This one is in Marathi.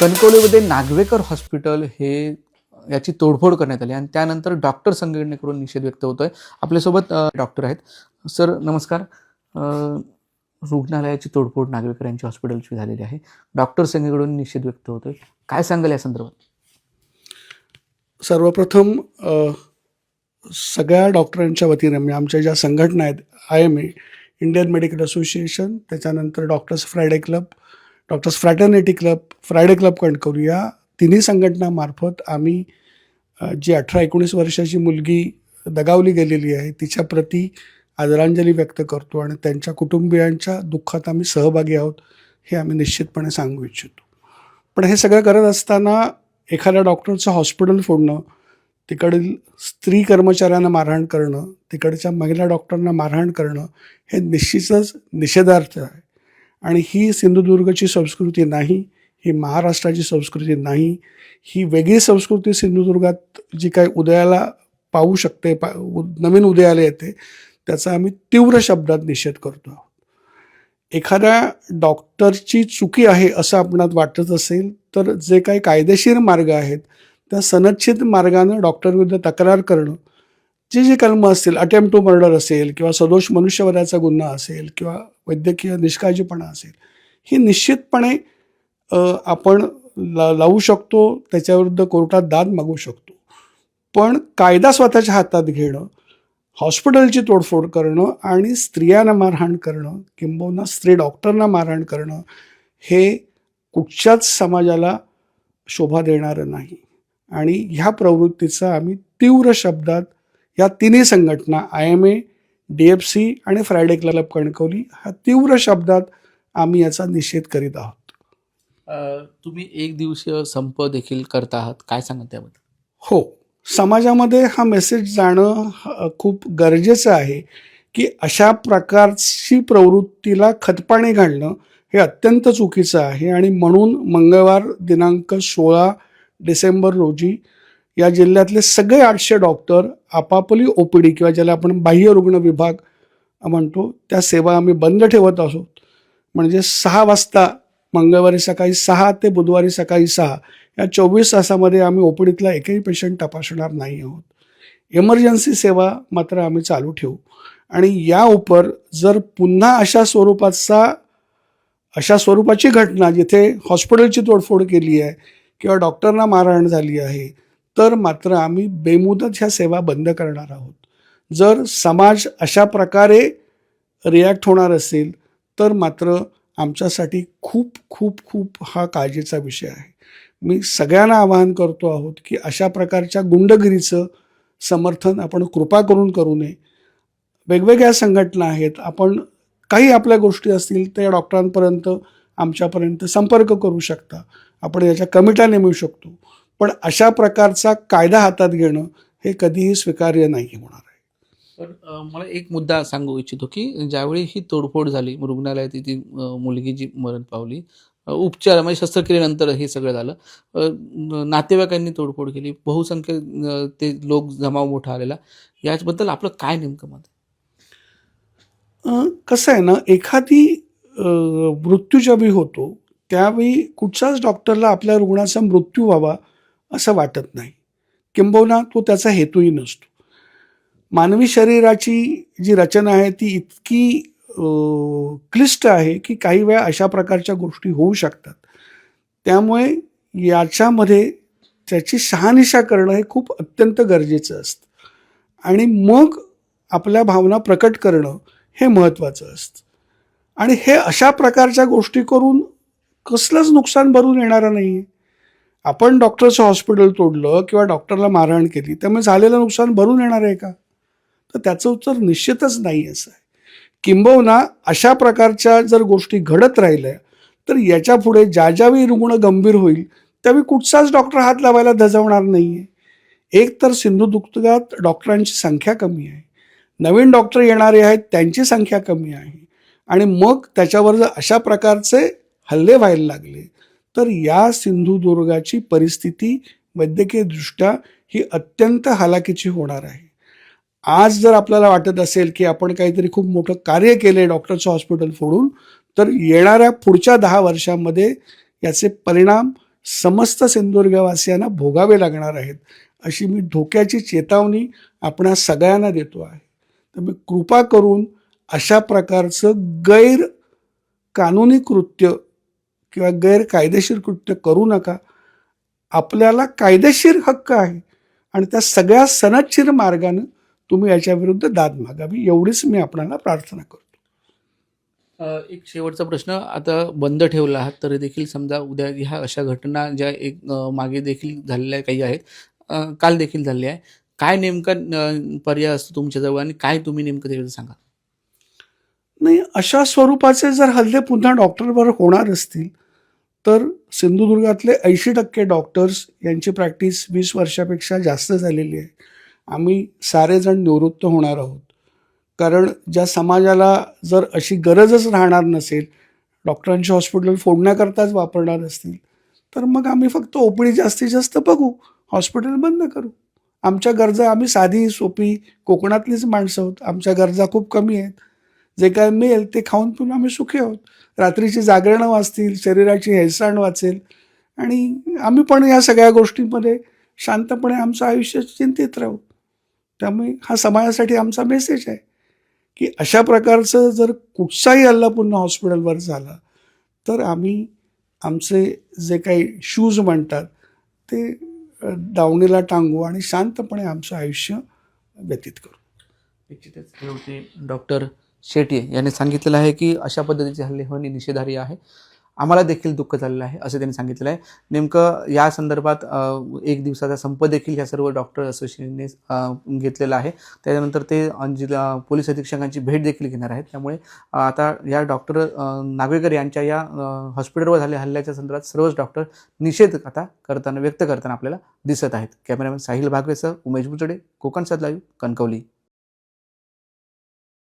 कणकवलीमध्ये नागवेकर हॉस्पिटल हे याची तोडफोड करण्यात आली आणि त्यानंतर डॉक्टर संघटनेकडून निषेध व्यक्त होतोय. आपल्यासोबत डॉक्टर आहेत. सर नमस्कार. रुग्णालयाची तोडफोड नागवेकर यांची हॉस्पिटलची झालेली आहे. डॉक्टर संघेकडून निषेध व्यक्त होतोय. काय सांगाल या संदर्भात? सर्वप्रथम सगळ्या डॉक्टरांच्या वतीने म्हणजे आमच्या ज्या संघटना आहेत I M A Indian Medical Association त्याच्यानंतर doctors Friday club doctors fraternity club Friday club Kankavli या तिन्ही संघटनामार्फत आम्ही जी अठरा एकोणीस वर्षाची मुलगी दगावली गेलेली आहे तिच्याप्रती आदरांजली व्यक्त करतो आणि त्यांच्या कुटुंबियांच्या दुःखात आम्ही सहभागी आहोत हे आम्ही निश्चितपणे सांगू इच्छितो. पण हे सगळं करत असताना एखाद्या डॉक्टरचं हॉस्पिटल फोडणं तिकडील स्त्री कर्मचाऱ्यांना मारहाण करणं तिकडच्या महिला डॉक्टरांना मारहाण करणं हे निश्चितच निषेधार्थ आहे. आणि ही सिंधुदुर्गची संस्कृती नाही ही महाराष्ट्राची संस्कृती नाही ही वेगळी संस्कृती सिंधुदुर्गात जी काय उदयाला पाहू शकते पा नवीन उदयाला येते त्याचा आम्ही तीव्र शब्दात निषेध करतो आहोत. एखाद्या डॉक्टरची चुकी आहे असं आपणात वाटत असेल तर जे काही कायदेशीर मार्ग आहेत त्या सनच्छित मार्गानं डॉक्टरविरुद्ध तक्रार करणं जे जे कलम असतील अटेम्प्ट टू मर्डर असेल किंवा सदोष मनुष्यवधाचा गुन्हा असेल किंवा वैद्यकीय निष्काळजीपणा असेल ही निश्चितपणे आपण ला लावू शकतो त्याच्याविरुद्ध कोर्टात दाद मागू शकतो. पण कायदा स्वतःच्या हातात घेणं हॉस्पिटलची तोडफोड करणं आणि स्त्रियांना मारहाण करणं किंबहुना स्त्री डॉक्टरना मारहाण करणं हे कुठच्याच समाजाला शोभा देणारं नाही. आणि ह्या प्रवृत्तीचा आम्ही तीव्र शब्दात या तिन्ही संघटना I M A D F C आणि फ्रायडे क्लब कणकवली ह्या तीव्र शब्दात आम्ही याचा निषेध करीत आहोत. तुम्ही एक दिवसीय संप देखील करता आहात. काय सांगा त्याबद्दल? हो. समाजामध्ये हा मेसेज जाणं ह- खूप गरजेचं आहे की अशा प्रकारची प्रवृत्तीला खतपाणी घालणं हे अत्यंत चुकीचं आहे आणि म्हणून मंगळवार दिनांक सोळा डिसेंबर रोजी या जिल्ह्यातले सगळे आठशे डॉक्टर आपापली ओ पी डी किंवा ज्याला आपण बाह्य रुग्ण विभाग म्हणतो त्या सेवा आम्ही बंद ठेवत आहोत. म्हणजे सहा वाजता मंगळवारी सकाळी सहा ते बुधवारी सकाळी सहा या चोवीस तासामध्ये आम्ही ओपीडीतला एकही पेशंट तपासणार नाही आहोत. इमर्जन्सी सेवा मात्र आम्ही चालू ठेवू. आणि या उपर जर पुन्हा अशा स्वरूपाचा अशा स्वरूपाची घटना जिथे हॉस्पिटलची तोडफोड केली आहे किंवा डॉक्टरना मारहाण झाली आहे तर मात्र आम्ही बेमुदत ह्या सेवा बंद करणार आहोत. जर समाज अशा प्रकारे रिॲक्ट होणार असेल तर मात्र आमच्यासाठी खूप खूप खूप हा काळजीचा विषय आहे. मी सगळ्यांना आवाहन करतो आहोत की अशा प्रकारच्या गुंडगिरीचं समर्थन आपण कृपा करून करू नये. वेगवेगळ्या संघटना आहेत आपण काही आपल्या गोष्टी असतील त्या डॉक्टरांपर्यंत आमच्यापर्यंत संपर्क करू शकता. आपण याच्या कमिट्या नेमू शकतो. पण अशा प्रकारचा कायदा हातात घेणं हे कधीही स्वीकार्य नाही होणार आहे. पण मला एक मुद्दा सांगू इच्छितो की ज्यावेळी ही तोडफोड झाली रुग्णालयात ती मुलगी जी मरण पावली उपचार म्हणजे शस्त्रक्रियेनंतर हे सगळं झालं नातेवाईकांनी तोडफोड केली बहुसंख्य ते लोक जमाव मोठा आलेला याबद्दल आपलं काय नेमकं मत कसं आहे ना एखादी मृत्यू ज्यावेळी होतो त्यावेळी कुठच्याच डॉक्टरला आपल्या रुग्णाचा मृत्यू व्हावा असं वाटत नाही. किंबहुना तो त्याचा हेतूही नसतो. मानवी शरीराची जी रचना आहे ती इतकी क्लिष्ट आहे की काही वेळा अशा प्रकारच्या गोष्टी होऊ शकतात. त्यामुळे याच्यामध्ये त्याची शहानिशा करणं हे खूप अत्यंत गरजेचं असतं. आणि मग आपल्या भावना प्रकट करणं हे महत्त्वाचं असतं. आणि हे अशा प्रकारच्या गोष्टी करून कसलंच नुकसान भरून येणारं नाही आहे आपण डॉक्टरचं हॉस्पिटल तोडलं किंवा डॉक्टरला मारहाण केली त्यामुळे झालेलं नुकसान भरून येणार आहे का? तर त्याचं उत्तर निश्चितच नाही असं आहे किंबहुना अशा प्रकारच्या जर गोष्टी घडत राहिल्या तर याच्यापुढे ज्या ज्यावेळी रुग्ण गंभीर होईल त्यावेळी कुठचाच डॉक्टर हात लावायला धजवणार नाही आहे एक तर सिंधुदुर्गात डॉक्टरांची संख्या कमी आहे. नवीन डॉक्टर येणारे आहेत त्यांची संख्या कमी आहे. आणि मग त्याच्यावर जर अशा प्रकारचे हल्ले व्हायला लागले तर या सिंधुदुर्गाची परिस्थिती वैद्यकीयदृष्ट्या ही अत्यंत हालाकीची होणार आहे. आज जर आपल्याला वाटत असेल की आपण काहीतरी खूप मोठं कार्य केले डॉक्टरचं हॉस्पिटल फोडून तर येणाऱ्या पुढच्या दहा वर्षामध्ये याचे परिणाम समस्त सिंधुदुर्गवासियांना भोगावे लागणार आहेत अशी मी धोक्याची चेतावणी आपणा सगळ्यांना देतो आहे. तर मी कृपा करून अशा प्रकारचं गैर कानूनी कृत्य किंवा गैरकायदेशीर कृत्य करू नका. आपल्याला कायदेशीर हक्क आहे. आणि त्या सगळ्या सनदशीर मार्गानं तुम्ही याच्याविरुद्ध दाद मागावी एवढीच मी आपणाला प्रार्थना करतो. एक शेवटचा प्रश्न. आता बंद ठेवला आहात तरी देखील समजा उद्या ह्या अशा घटना ज्या एक मागे देखील झालेल्या काही आहेत काल देखील झालेल्या आहे काय नेमका पर्याय असतो तुमच्याजवळ आणि काय तुम्ही नेमकं त्याच्यावर सांगा? नाही अशा स्वरूपाचे जर हल्ले पुन्हा डॉक्टरवर होणार असतील तर सिंधुदुर्गातले ऐंशी टक्के डॉक्टर्स यांची प्रॅक्टिस वीस वर्षापेक्षा जास्त झालेली आहे. आम्ही सारेजण निवृत्त होणार आहोत. कारण ज्या समाजाला जर अशी गरजच राहणार नसेल डॉक्टरांची हॉस्पिटल फोडण्याकरताच वापरणार असतील तर मग आम्ही फक्त ओपळी जास्तीत जास्त बघू हॉस्पिटल बंद करू. आमच्या गरजा आम्ही साधी सोपी कोकणातलीच माणसं आहोत. आमच्या गरजा खूप कमी आहेत. जे काय मिळेल ते खाऊन पिऊन आम्ही सुखी आहोत. रात्रीची जागरणं वाचतील शरीराची हेळसांड वाचेल. आणि आम्ही पण या सगळ्या गोष्टींमध्ये शांतपणे आमचं आयुष्य चिंतित राहू. त्यामुळे हा समाजासाठी आमचा मेसेज आहे की अशा प्रकारचं जर कुठचाही हल्ला पुन्हा हॉस्पिटलवर झाला तर आम्ही आमचे जे काही शूज म्हणतात ते दावणीला टांगू आणि शांतपणे आमचं आयुष्य व्यतीत करू. निश्चितच. हे होते डॉक्टर शेट्ये यांनी सांगितलेलं आहे की अशा पद्धतीचे हल्ले होणे निषेधार्ह आहे. आम्हाला देखील दुःख झालेलं आहे असं त्यांनी सांगितलेलं आहे. नेमकं या संदर्भात एक दिवसाचा संप देखील ह्या सर्व डॉक्टर असोसिएशनने घेतलेला आहे. त्याच्यानंतर ते जिल्हा पोलीस अधीक्षकांची भेट देखील घेणार आहेत. त्यामुळे आता या डॉक्टर नागवेकर यांच्या या हॉस्पिटलवर झालेल्या हल्ल्याच्या संदर्भात सर्वच डॉक्टर निषेध आता करताना व्यक्त करताना आपल्याला दिसत आहेत. कॅमेरामॅन साहिल भागवेसह उमेश बुचडे कोकण सात लाईव्ह कणकवली.